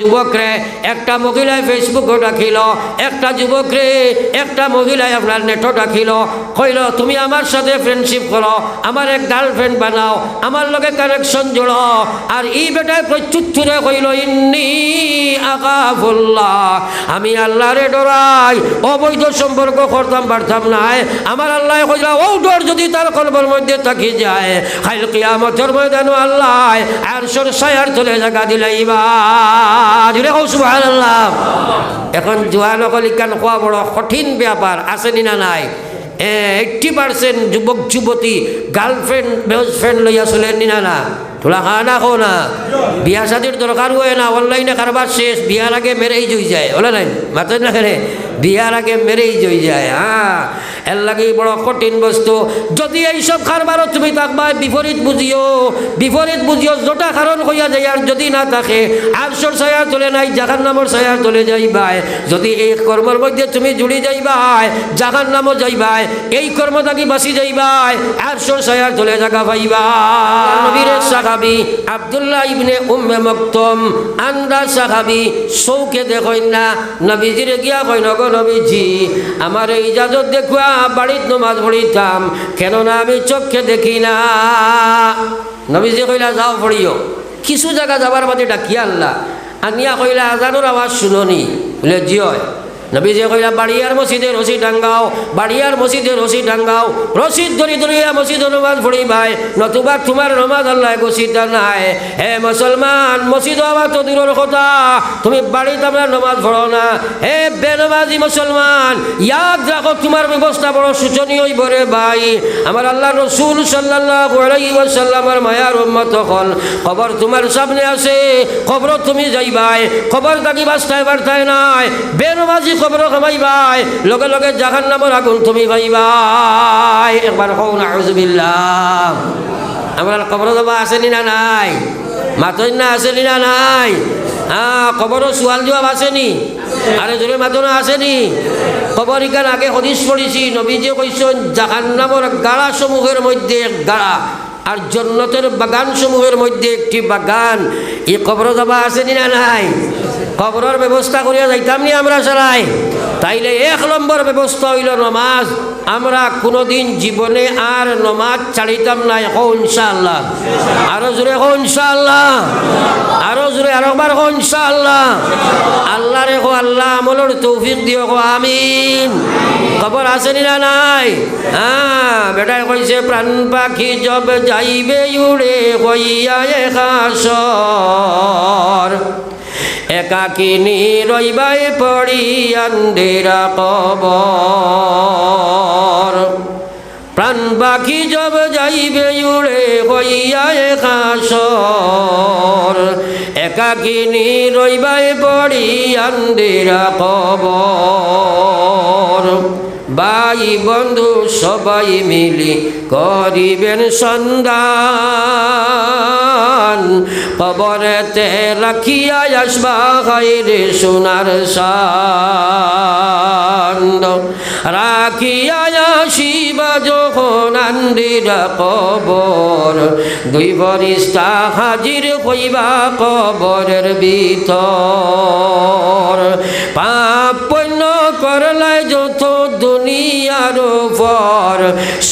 যুবকরে, একটা মহিলায় ফেসবুকও ডাকিল, একটা যুবকরে, একটা মহিলায় আপনার নেটও ডাকিল, কইল, তুমি আমার সাথে ফ্রেন্ডশিপ করো, আমার এক গার্লফ্রেন্ড বানাও, আমার লগে কানেকশন জোড়ো। আর এই বেটায় প্রত্যুত্তরে কইল, ইন্নি আকাফুল্লাহ, আমি আল্লাহরে ডরাই, অবৈধ সম্পর্ক করতাম, পারতাম নাই আমার আল্লাহ কইলা, ও ডর যদি তার কলবের মধ্যে থাকি যায় খাইল কিয়ামতের ময়দানও আল্লাহ আর সর সায়ার চলে জায়গা দিলাইবা। জুড়ে কৌ সুবহানাল্লাহ। এখন জোয়ান অকলিকান খোয়া বড় কঠিন ব্যাপার আছে না নাই? এইটি পার্সেন্ট যুবক, যুবতী গার্লফ্রেন্ড বেস্ট ফ্রেন্ড লইয়া চলেন না না? তোলা খা না খো না। বিয়া শাদির দরকার হয় না অনলাইনে কারবার শেষ, বিয়ার আগে মেরেই জুই যায় বলে নাই? মাতেন না কেনে? বিয়ার আগে মেরেই জই যায় হ্যাঁ। এর লাগে বড় কঠিন বস্তু। যদি এইসব কারবারও তুমি থাকবা, বিপরীত বুঝিও বিপরীত বুঝিও, জোটা কারণ হইয়া যায়, আর যদি না থাকে, আরশোর ছায়া চলে নাই জাহান নামর ছায়া চলে যাইবাই। যদি এই কর্মের মধ্যে তুমি জুড়ি যাইবাই জাহান নামও যাইবাই, এই কর্ম থাকি বাঁচি যাইবাই, আরশোর ছায়া চলে জাগা পাইবা নবীর সাহাবি আব্দুল্লাহ ইবনে উম্মে মক্তম আন্দা সাহাবি, চৌকে দেখইন না, নবীজিরে গিয়া কইন গো নবীজি, আমার এই ইজাজত দেখুয়া বাড়িত নমাজ পড়িতাম, কেননা আমি চোখে দেখি না। নবীজি কইলা, যাও পড়িও। কিছু জায়গা যাবার বাদে ডাকিয়া আল্লাহ আনিয়া কইলা, আজানোর আওয়াজ শুননি। বলে জিয় নবীজি কইলা বাড়িয়ার মসজিদে রশি টাঙ্গাও, বাড়িয়ার মসজিদে রশি টাঙ্গাও, রশিদ ধরি ধরিয়া মসজিদ নমাজ পড়ি ভাই, নতুবা তোমার নমাজ আল্লাহ গসিতা নাই। হে মুসলমান, মসজিদ আবার তো দূরের কথা, তুমি বাড়িতে আমরা নমাজ পড়ো না। হে বেনমাজি মুসলমান, ইয়াদ রাখো, তোমার ব্যবস্থা বড় শোচনীয় বরে ভাই। আমার আল্লাহ রসুল সাল্লাল্লাহু আলাইহি ওয়াসাল্লামের মায়ার উম্মত হল খবর তোমার সামনে আছে, খবর তুমি যাইবাই, খবর তাকি বাস্তায় বার্তায় নাই। বেনমাজি খবর খামাইবাই লগে লগে জাহান নামর আগুন তুমি পাইবাই একবার কও না আউযুবিল্লাহ আমার খবর দেবা আসেনি না নাই? মাতই না আসেনি না নাই? হ্যাঁ খবরও সোয়াল জবাব আসেনি। আরে জোরে মাতনা আসেনি। খবর ইকান আগে হদিস পড়িছি। নবীজি কইছেন জাহান নামর গাড়া সমূহের মধ্যে গাড়া আর জন্নতের বাগান সমূহের মধ্যে একটি বাগান। এই কবর যাবা আসেনি না নাই? কবরের ব্যবস্থা করিয়া যাইতাম নি আমরা চালাই তাইলে এক নম্বর ব্যবস্থা হইল নমাজ। আমরা কোনোদিন জীবনে আর নমাজ ছাড়িতাম নাই ইনশাআল্লাহ। আরও জোরে এখন ইনশাআল্লাহ। আরও জোরে আরেকবার এখন ইনশাআল্লাহ। আল্লাহ রে কো আল্লাহ আমলের তৌফিক দিও কো আমিন। খবর আসেনি না নাই? হ্যাঁ বেটাই কইছে, প্রাণ পাখি জব যাইবে উড়ে কইয়া একাশর একাকিনী রইবাই পড়ি আন্দেরা কবর। প্রাণ পাখি জব যাইবে উড়ে হইয়া একাশর। একাকিনী রইবাই পড়ি আন্দেরা কবর। ভাই বন্ধু, সবাই মিলি করিবেন সন্ধান। কবরেতে রাখিয়া আসবা রে সোনার সান্দ। রাখিয়া আসিবা যখন আন্দিরা কবর, দুই বরিস্তা হাজির হইবা কবরের ভিতর। পাপ পণ্য করলাই যত দুনিয়ার পর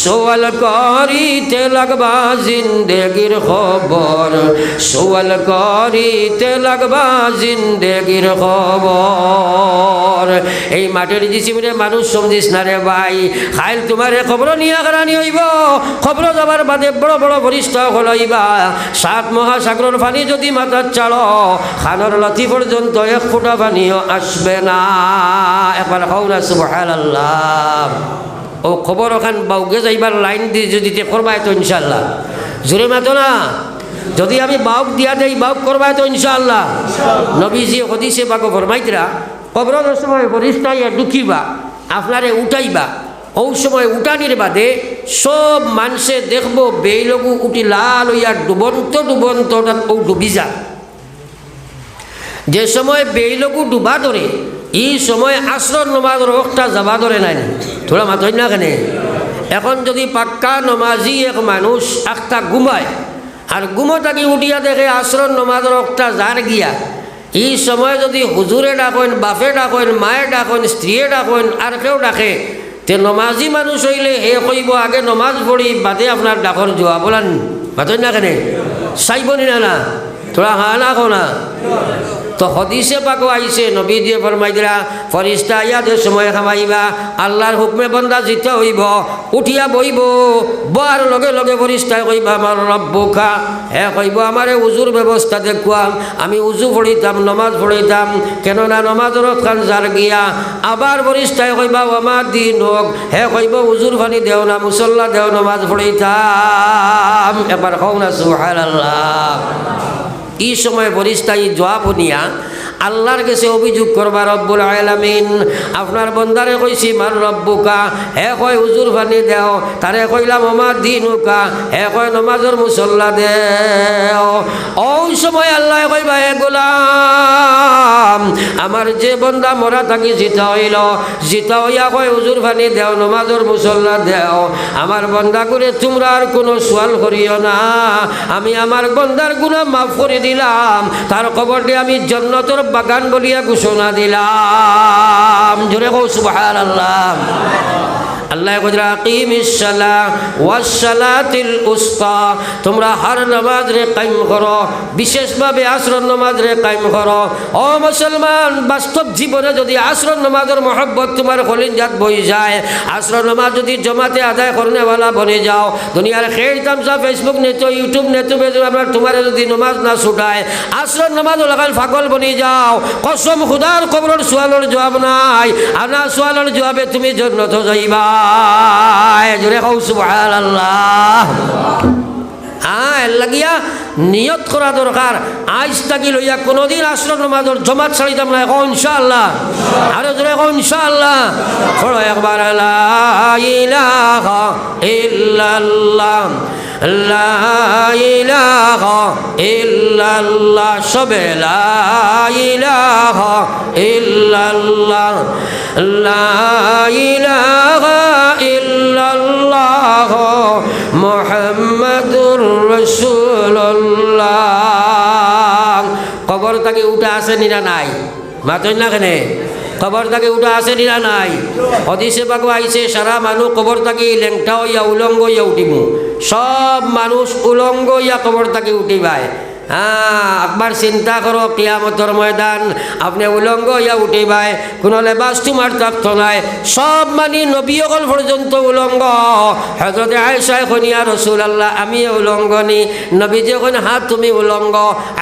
সোয়াল করিতে লাগবা জিন্দেগির খবর। সোয়াল করিতে লাগবা জিন্দেগির খবর। এই মাটির জিসিমরে মানুষ সমঝিস না রে ভাই। খাইল তোমারে খবর নিয়ে কারানি হইব। খবর যাবার বাদে বড় বড় বরিষ্ঠ হলাইবা সাত মহাসাগরের পানি যদি মাথার চালো, খানর লাথি পর্যন্ত এক ফোঁটা পানিও আসবে না। একবার না, সুবহানাল্লাহ। ও খবর ওখান বাউকে যাইবার লাইন দিয়ে যদি করবাই তো ইনশাল্লাহ জোরে মাতো না? যদি আমি বাউক দিয়া দেই, বাউক করবাই তো ইনশাল্লাহ নবীজি হদিসে বাকো ফরমাইতরা, কবরের সময় ফরিস্তাইয়া ঢুকিবা, আপনারে উঠাইবা, ও সময় উঠানির বাদে সব মানুষে দেখব বেইলগু উঠি লাল হইয়া ডুবন্ত ডুবন্ত ও ডুবি যা যে সময় বেইলগু ডুবা ধরে এই সময় আশ্রর নমাজ রোগটা যাবা ধরে নাই। থোড়া মাতই না কেনে? এখন যদি পাক্কা নমাজি এক মানুষ একটা ঘুমায়, আর ঘুমো থাকি উঠিয়া দেখে আশ্রর নমাজ রোগটা যার গিয়া এই সময় যদি হুজুরে ডাকেন, বাপে ডাকেন, মায়ে ডাকেন, স্ত্রীয়ে ডাকেন, আর কেউ ডাকে, তে নমাজি মানুষ হইলে হে কইব, আগে নমাজ পড়ি, বাদে আপনার ডাকর জোয়া বলান। বাতেন না কেনে? চাইব নি না? তোরা হা না কো না। তো হদিসে পাকো আইছে নবী দিয়ে ফরমাই দিলা, ফরিস্তা ইয়াদে সময় খামাইবা, আল্লাহর হুকমে বন্দা জিতে হইব, উঠিয়া বইব বার লগে লগে ফরিস্তায় কইবা, আমার রব্বুখা হে কইব, আমারে উজুর ব্যবস্থা দেখুয়াম আমি উজু পড়িতাম নমাজ পড়িতাম কেননা নমাজের খান যার গিয়া, আবার ফরিস্তায় কইবা আমার দিন হোক হে কইব, উজুর ফানি দেও না, মুসল্লা দেও নমাজ পড়িতাম এবার হও না, সুবহানাল্লাহ। এই সময় ফরিস্তাই জবাব শুনিয়া আল্লাহর কাছে অভিযোগ করবা, রব্বুল আলামিন, আপনার বন্দারে কইছি, মার রব্বুকা? হে কয়, হুজুর ফানি দেও। তারে কইলাম আমার দিন উকা হে কয়, নমাজর মুসল্লা দেও। ওই সময় আল্লাহ কইবা হে গোলাম, আমার যে বন্দা মরা থাকি জিতা হইল। জিতা হইয়া কয়, হুজুর ফানি দেও, নমাজর মুসল্লা দেও। আমার বন্দা করে তোমরা আর কোনো সোয়াল করিও না। আমি আমার বন্দার গুণা মাফ করে দিলাম। তার খবরটি আমি জন্নতর বাগান বলিয়া ঘোষণা দিলাম। জোরে কৌ সুবাহ আল্লাহ আল্লাহ কইরা আকিমিস সালাহ ওয়াস সালাতিল উস্তা তোমরা হার নামাজ রে কায়েম করো, বিশেষভাবে আসর নামাজ রে কায়েম করো। ও মুসলমান, বাস্তব জীবনে যদি আসর নামাজের মহব্বত তোমার কলিজাত বই যায় আসর নামাজ যদি জমাতে আদায় করনেওয়ালা বনে যাও, দুনিয়ার খেল তামসা ফেসবুক নেতো, ইউটিউব নেতো আপনার তোমার যদি নমাজ না ছুটায় আসর নামাজ লাগাল ফাগল বনি যাও। কসম খুদার কবরের সোয়ালোর জবাব নাই, আনা সোয়ালোর জবাবে তুমি জন্নত যাইবা। জোরে কৌ সুবহানাল্লাহ। হ্যাঁ এর লাগিয়া নিয়ত করা দরকার। আজ তাকি লইয়া কোনোদিন আশ্রম নমাজর জমাত ছাড়িতাম না এখন ইনশাআল্লাহ। আরও জোরে এখন ইনশাআল্লাহ। পড়ো একবার, লা ইলাহা ইল্লাল্লাহ। লা ইলাহা ইল্লাল্লাহ। সবে লা ইলাহা ইল্লাল্লাহ। লা ইলাহা ইল্লাল্লাহ মুহাম্মাদুর রাসূলুল্লাহ। কবর তাকে উঠা আছে নিরা নাই? মাতই না কেনে? কবর তাকে উঠা আছে নিরা নাই? হদিসে পাক আইছে, সারা মানুষ কবর তাকে লেংটা হইয়া উলঙ্গ হইয়া উঠিব সব মানুষ উলঙ্গ হইয়া কবর তাকে উঠিবায়। হ্যাঁ একবার চিন্তা করো, কিয়ামতর ময়দান, আপনি উলঙ্গ ইয়া উঠিবাই, কোনো লেবাস তোমার থাকত নাই। সব মানি নবীসকল পর্যন্ত উলঙ্গ। হজরতে আয়সায় খনিয়া রসুল আল্লাহ আমি উলঙ্গনি নবীজি এখন হাত তুমি উলঙ্গ।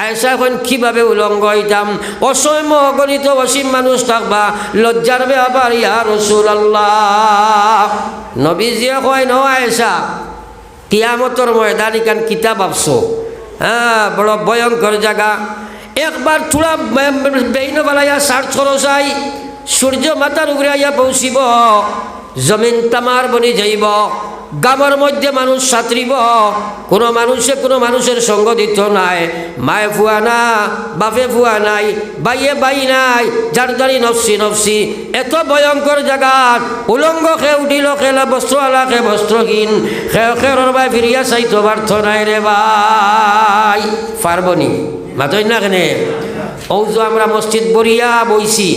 আয়সা এখন, কীভাবে উলঙ্গ হইতাম? অসম্য অগণিত অসীম মানুষ থাকবা, লজ্জার ব্যাপার, ইয়া রসুল আল্লাহ নবীজিয়ে কয় ন আয়সা কিয়ামতর ময়দান ইকান কিতাব ভাবছ হ্যাঁ বড় ভয়ঙ্কর জায়গা। একবার থোড়া বেইন বালাইয়া সার্চ করো চাই সূর্য মাতার উপরে আইয়া পৌঁছিব, জমিন তামার বনি যাইব, গামর মধ্যে মানুষ সাঁতরিব, কোনো মানুষে কোনো মানুষের সঙ্গ দিত নাই। মায়ে ফুয়া না বাপে ফুয়া নাই, বাইয়ে বাই নাই, যার দাঁড়ি নফসি নফসি। এত ভয়ঙ্কর জায়গাত উলঙ্গ খে উঠিল, খেলা বস্ত্রওয়ালা খে বস্ত্রহীন খে খেরর বাই ফিরিয়া চাইতো পার্থ নাই রে ভাই পারবনি। মাতই না কেনে? ঔজো আমরা মসজিদ বরিয়া বইছি,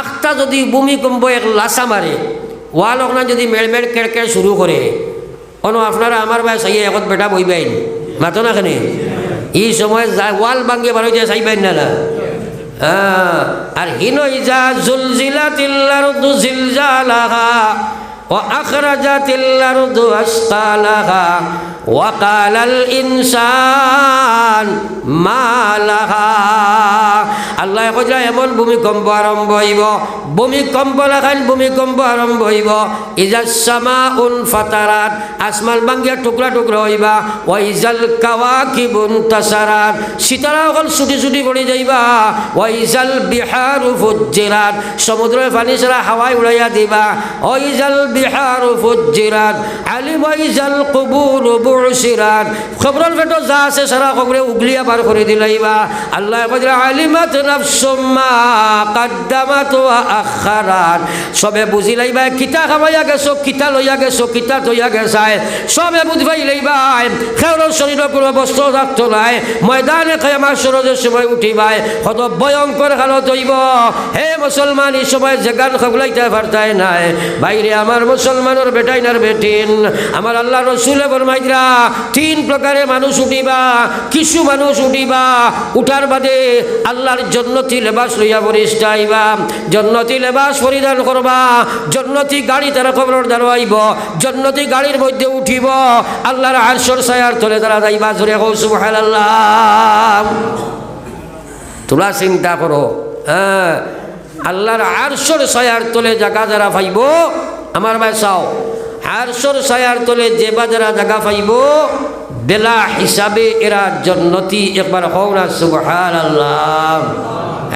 আখটা যদি ভূমিকম্প এক লাচা মারে, ওয়াল অকনা যদি মেড়মেড় কেড়কেড় শুরু করে অনু আপনারা আমার বাই সাইয়া একত বেটা বইবেন মাতো না কেনে? এই সময় ওয়াল ভাঙিয়ে বার হয়ে যায় সাইবেন না না আর হিন ইজা জুলজিলা তিল্লার দু জিলজা জিলজালাহা, ও আখরাজা তিল্লার দু আসকালাহা وقال الإنسان ما لها আল্লাহ কইলা এমন ভূমিকম্প আরম্ভ হইব ভূমিকম্প লাখান ভূমিকম্প আরম্ভ হইব ইজাজ সামা উন ফাতারাত আসমান বাঙ্গিয়া টুকরা টুকরা হইবা ওয়াইজাল কাওয়াকিবুন তাসারাত সিতারা অকল ছুটি ছুটি পড়ে যাইবা ওয়াইজাল বিহারু ফুজ্জিরাত সমুদ্রের পানি ছাড়া হাওয়ায় উড়াইয়া দিবা ওয়াইজাল বিহারু ফুজ্জিরাত আলিম ওয়াইজাল কুবুর বুসিরাত খবরের ভেটো যা আছে সারা খবরে উগলিয়া বার করে দিলাইবা আল্লাহ আলিমাত নাফস নাফসুম্মা কাদ্দামাত ওয়া আখারাত। সবে বুঝি লাইবা কিতা খাবাইয়া গেছো, কিতা লইয়া গেছো, কিতা তৈয়া গেছায়? সবে বুঝবাই লাইবাই খেউর শরীরের কোনো বস্ত্র থাকতো নাই। ময়দানে আমার সরজের সময় উঠিবাই। কত ভয়ঙ্কর হালত হইব হে মুসলমান এই সময় যে গান খাবলাইতে নাই। বাইরে আমার মুসলমানের বেটাইনার বেটিন, আমার আল্লাহ রসুলে বরমাইদরা তিন প্রকারে মানুষ উঠিবা, কিছু মানুষ উঠিবা, উঠার বাদে আল্লাহর জন্নতি লেবাস লইয়া বরিষ্ঠা আইবা, জন্নতি লেবাস পরিধান করবা, জন্নতি গাড়ি তারা খবর দাঁড়াইব জন্নতি গাড়ির মধ্যে উঠিব, আল্লাহর আরশর সায়ার তলে তারা যাইবা, জোরে হৌ সুবহানাল্লাহ। তোমরা চিন্তা করো হ্যাঁ আল্লাহর আরশর সায়ার তলে জায়গা যারা পাইব, আমার ভাই চাও। আরশর সায়ার তলে যে বা যারা জায়গা পাইব, বেলা হিসাবে এরা জন্নতি একবার হও না সুবহান আল্লাহ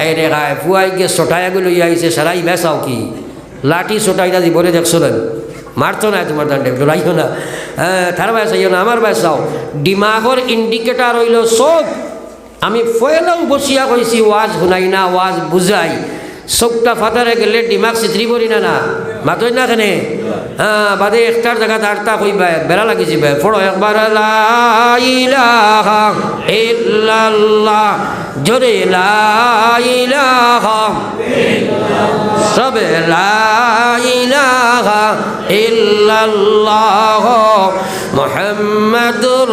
এই রে গায় ফুয়াই গিয়ে সোটায়গুলো আইছে, সারাই বেসাও কি? লাঠি সোটাইটা জীবনে দেখছ না? মারতো না তোমার দান্ডে ডরাইও না। হ্যাঁ তার বয়স না, আমার বয়স আও ডিমাগর ইন্ডিকেটার হইল সব আমি ফয়েলাও বসিয়া কইছি, ওয়াজ শুনাই না, ওয়াজ বুঝাই। চোখটা ফাটারে গেলে ডিমাগ চিত্রি করি না না। মাতই না কেনে? হ্যাঁ বাদে একটার জায়গা আটটা কইবা বেড়া লাগিছে বে। ফড়ো একবার জোরে সবে লা ইলাহা ইল্লাল্লাহ। মুহাম্মাদুর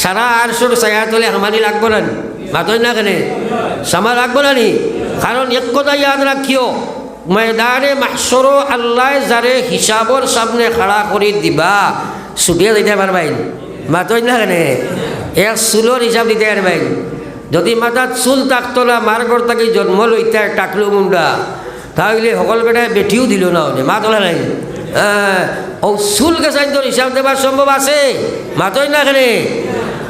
সারা আরশুর ছায়া তোলে আমানি লাগবো না? মাতই না কেনে? সামা লাগবো না নি কারণ এক কথা ইয়াদ রাখিও, ময়দানে মাহসর আল্লাহ যারে হিসাবর সামনে খাড়া করে দিবা, ছুটিয়ে দিতে পারবাইন মাতই না কেনে? এক চুলোর হিসাব দিতে পারবাইন যদি মাথাত চুল থাকতো না মার ঘর থাকি জন্ম লইতে টাকলো মুন্ডা তাহলে সকল বেটায় বেটিও দিল না ওনে মা তোলা নাই। ও চুল গেছাই তোর হিসাব দেবার সম্ভব আছে? মাতই না এখানে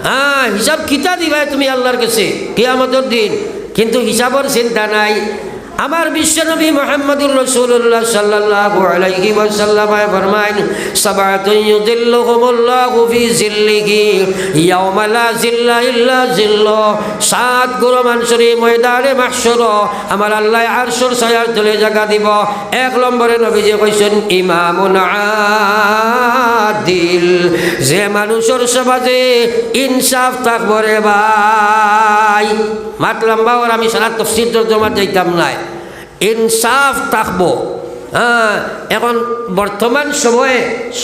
হ্যাঁ হিসাব কিতা দিবাই তুমি আল্লাহর কাছে? কে আমাদের দিন। কিন্তু হিসাবর চিন্তা নাই। আমার বিশ্বনবী মোহাম্মদুর রসুল্লাহ সাল্লাল্লাহু আলাইহি ওয়াসাল্লাম ফরমাইন সাবাতুন ইউযিল্লুহুমুল্লাহু ফি জিল্লিহি ইয়াওমা লা জিল্লা ইল্লা জিল্লু সাত গুরু মানুষের ময়দানে মাহশর, আমার আল্লাহ আরশের ছায়ার তলে জায়গা দিব। এক নম্বরে নবীজি কইছেন, ইমামুন আদিল, যে মানুষের সমাজে ইনসাফ থাকব রে ভাই। মাত লম্বা আমি সারা তফসির জমা যাইতাম নাই। ইনসাফ থাকব। হ্যাঁ এখন বর্তমান সময়ে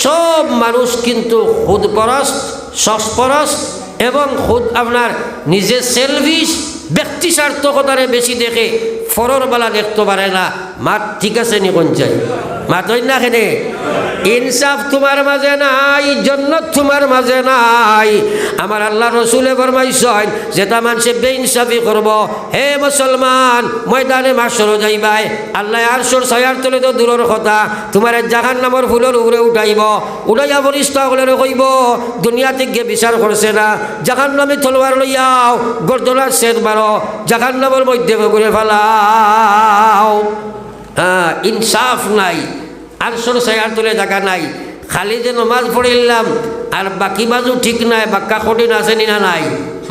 সব মানুষ কিন্তু খুদপরস সস্পরস এবং খুদ আপনার নিজে সেলফিস ব্যক্তি স্বার্থকতারে বেশি দেখে ফরর বেলা দেখতে পারে না। মাঠ ঠিক আছে নি, কোন চাই? মাতই না খেনে ইনসাফ তোমার মাঝে নাই, জন্নত তোমার মাঝে নাই। আমার আল্লাহ রসুলে ফরমাইছেন যেটা মানুষে বেইনসাফি করব। হে মুসলমান, ময়দানে মাসর যাইবাই। আল্লাহ আর সর ছয়ার তলে তো দূরের কথা, তোমার জাহান নামর ফুলের উপরে উঠাইব। উঠাইয়া বরিষ্ঠ হলে কইব দুনিয়া থেকে বিচার করছে না। জাহান নামে তলোয়ার লইয়াও গর্দনার সেদ মারো। জাহান নামের মধ্যে করে ফেলাও। হ্যাঁ ইনসাফ নাই আর সর ছয়ার তলে জায়গা নাই। খালি যে নমাজ পড়িলাম, আর বাকি বাজু ঠিক নাই, বাক্কা কঠিন আছে না নাই?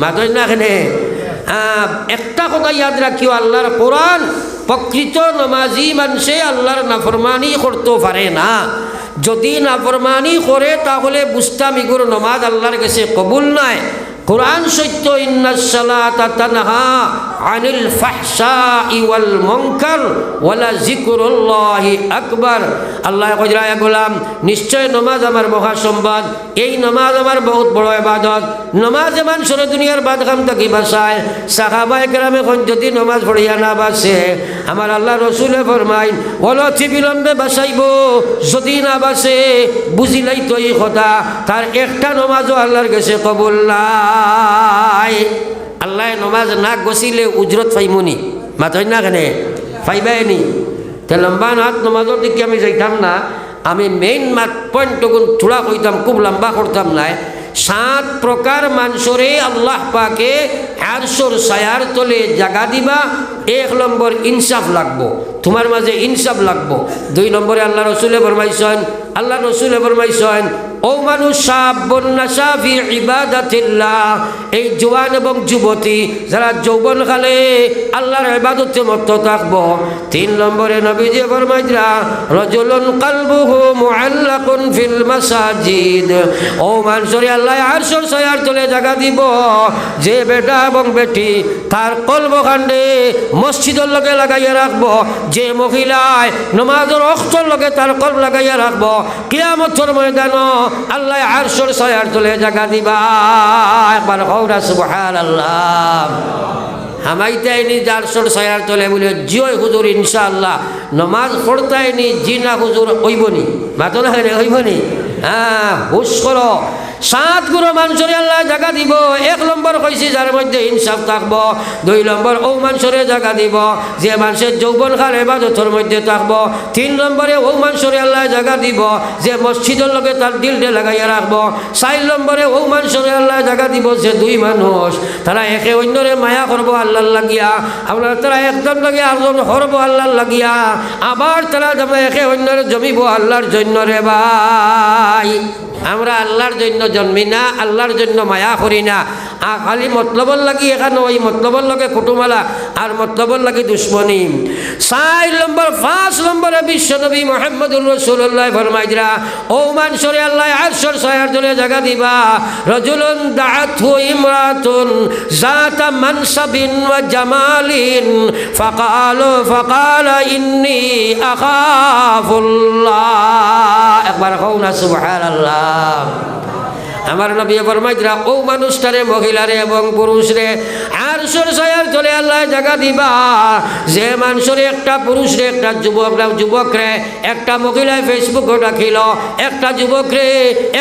মাতই না এখানে একটা কথা ইয়াদ রাখিও আল্লাহর কোরআন প্রকৃত নমাজি মানুষে আল্লাহর নাফরমানি করতে পারে না। যদি নাফরমানি করে তাহলে বুঝতাম ইগুর নমাজ আল্লাহর কাছে কবুল নাই। কোরআন সত্য ইন্নাসালাতা তানহা আনিল ফাহশাই ওয়াল মুনকার ওয়ালা যিকরুল্লাহি আকবার। আল্লাহ কজরায় গোলাম, নিশ্চয় নমাজ আমার মহা সম্পদ এই নমাজ আমার বহুত বড় ইবাদত। নমাজ এমন সরে দুনিয়ার বাদগাম থাকি বাসায় সাহাবা একরামে এখন যদি নমাজ পড়িয়া না বাসে আমার আল্লাহ রসুলে ফরমাইন অলথি বিলম্বে বাসাইব যদি না বাসে বুঝিলাই তো এই কথা। তার একটা নমাজও আল্লাহর কাছে কবুল নাই আল্লাহ নমাজ না গছিলে উজরত পাইমনি মাতই না কেনে? পাইবাই নি। তে লম্বা নাথ নমাজের দিকে আমি যাইতাম না, আমি মেইন মাত পয়েন্টটুকুন থোড়া কইতাম খুব লম্বা করতাম নাই। সাত প্রকার মানুষরে আল্লাহ পাকে আরশোর সায়ার তলে জাগা দিবা, এক নম্বর ইনসাফ লাগবো। তোমার মাঝে ইনসাফ লাগবো। দুই নম্বরে আল্লাহ রসুলে ফরমাইছেন, আল্লাহ রসুলে ফরমাইছেন, ও মানুষ এই জোয়ান এবং যুবতী যারা যৌবন কালে আল্লাহর ইবাদতে মত্ত থাকব। তিন নম্বরে নবীজি ফরমাইজরা রজুলুন কালবুহু মুআল্লাকুন ফিল ও মানুষরে আল্লাহ আরশর সয়ার তলে জায়গা দিব। যে বেটা এবং বেটি তার কলব কাণ্ডে মসজিদের লগে লাগাইয়া রাখব। যে মহিলায় নমাজের অক্ষর লগে তার কলব লাগাইয়া রাখব কিয়ামতর ময়দান আল্লাহ আরশর সয়ার তলে জায়গা দিবা। একবার হৌরা সুবহানাল্লাহ। হামাইতাইনি জারশোর সয়ার তলে বলে জিয় হুজুর, ইনশাআল্লাহ, নমাজ পড়তাইনি, জিনা হুজুর, হইবনি। মাতো না হইবনি? হ্যাঁ হুশ করো। সাত গুরু মানুষের আল্লাহ জায়গা দিব, এক নম্বর কইছি যার মধ্যে ইনসাফ থাকব, দুই নম্বর ও মানুষের জায়গা দিব, যে মানুষের যৌবন খাল এবাদতর মধ্যে থাকব, তিন নম্বরে ও মানুষের আল্লাহ জায়গা দিব, যে মসজিদের লগে তার দিলটে লাগাইয়া রাখব, চার নম্বরে ও মানুষের আল্লাহ জায়গা দিব, যে দুই মানুষ, তারা একে অন্যরে মায়া করব আল্লাহর লাগিয়া আপনার তারা একজন লাগে আরজন হরব আল্লাহর লাগিয়া, আবার তারা একে অন্যরে জমিব আল্লাহর জন্য রে ভাই। আমরা আল্লাহর জন্য জন্মি না, আল্লাহর জন্য মায়া করি না। খালি মতলবর লাগি এখানে, ওই মতলবর লগে কুটুমালা, আর মতলবর লাগি দুশ্মনী। চার নম্বর, পাঁচ নম্বরে বিশ্বনবী মোহাম্মদুর রসুল্লাহ ফরমাইজরা ও মানসরে আল্লাহ আরশর সয়ার জন্য জায়গা দিবা। রজুলুন দাআতহু ইমরাতুন জাতা মানসাবিন জামালিন, ফাকালু ফাকালা ইন্নী আখাফুল্লাহ। একবার কও না আমার নবী ফরমাইজরা ও মানুষটারে মহিলারে এবং পুরুষরে আর সরসায়ার চলে আল্লাহ জায়গা দিবা। যে মানুষের একটা পুরুষরে একটা যুবক যুবকরে একটা মহিলায় ফেসবুকও রাখিল একটা যুবকরে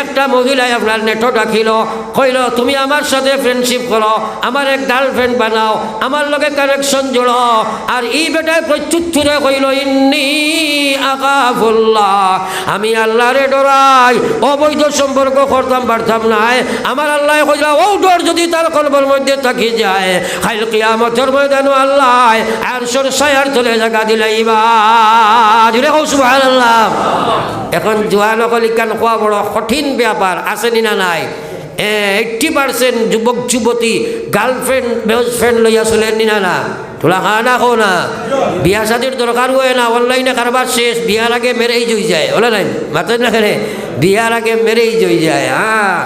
একটা মহিলায় আপনার নেটও রাখিল কইল, তুমি আমার সাথে ফ্রেন্ডশিপ করো, আমার এক গার্লফ্রেন্ড বানাও, আমার লগে কানেকশন জোড়ো। আর এই বেটায় প্রত্যুত্তরে কইল, ইন্নি আকাফুল্লাহ। আমি আল্লাহরে ডরাই, অবৈধ সম্পর্ক করতাম, পারতাম নাই। আমার আল্লাহ কইলা, ও ডর যদি তার কলবর মধ্যে থাকি যায় খাইল কিয়ামতের ময়দান আল্লাহ আর সর সায়ার চলে জায়গা দিলে ইবার জুড়ে কৌ সুবহানাল্লাহ। এখন জোয়ান অকলিকান খোয়া বড় কঠিন ব্যাপার, আসেনি না নাই? এইট্টি পার্সেন্ট যুবক, যুবতী গার্লফ্রেন্ড বেস্ট ফ্রেন্ড লইয়া চলেন না না? তোলা খা না খো না? বিয়া শাদির দরকার হয় না অনলাইনে কারবার শেষ, বিয়ার আগে মেরেই জই যায় ওলা নাই? মাতেন না কেন বিয়ার আগে মেরেই জই যায় হ্যাঁ।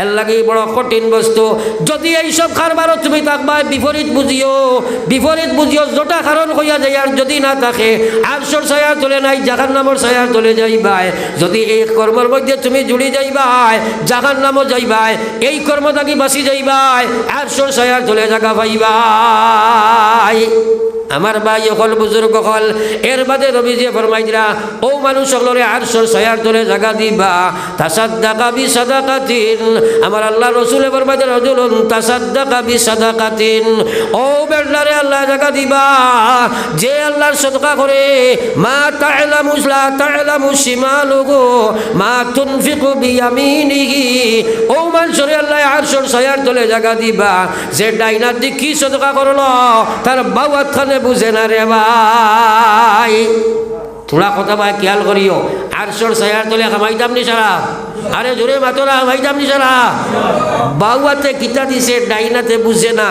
এর লাগে বড় কঠিন বস্তু। যদি এইসব কারবারও তুমি থাকবা, বিপরীত বুঝিও বিপরীত বুঝিও, জোটা কারণ হইয়া যায়, আর যদি না থাকে আটশোর ছায়ার চলে নাই জাহান নামর ছায়ার চলে যাইবাই। যদি এই কর্মের মধ্যে তুমি জুড়ি যাইবাই জাহান নামও যাইবাই, এই কর্ম থাকি বাঁচি যাইবাই আটশোর ছায়ার চলে জাগা পাইবাই। আমার ভাই অকল বুজুর্গ হল এর বাদে রবি যে ফরমাইরা ও মানুষ সকলরে আটশোর ছয়ার তোলে জাগা দিবা। তাসাদ্দাকা বি সাদাকাতিন আমার আল্লাহ রসুলে রজুলুন তাসাদ্দাকা বি সাদাকাতিন ও বেড়লারে আল্লাহ জাগা দিবা। যে আল্লাহর সদকা করে, মা তা'লামু লা তা'লামু শিমালুহু, মা তুনফিকু বিয়ামিনিহি। ও মানুষরে আল্লাহ আটশোর ছয়ার তোলে জাগা দিবা। যে ডাইনার দিক কি সদকা করল, তার বাউয়াত খানে বুঝে না রে ভাই। থোড়া কথা ভাই খেয়াল করিও। আটশোর সায়ার তোলে খামাইতাম নি সারা আরে জোরে মাতরা খামাইতাম নি সারা বাউয়াতে কিতা দিছে, ডাইনাতে বুঝে না।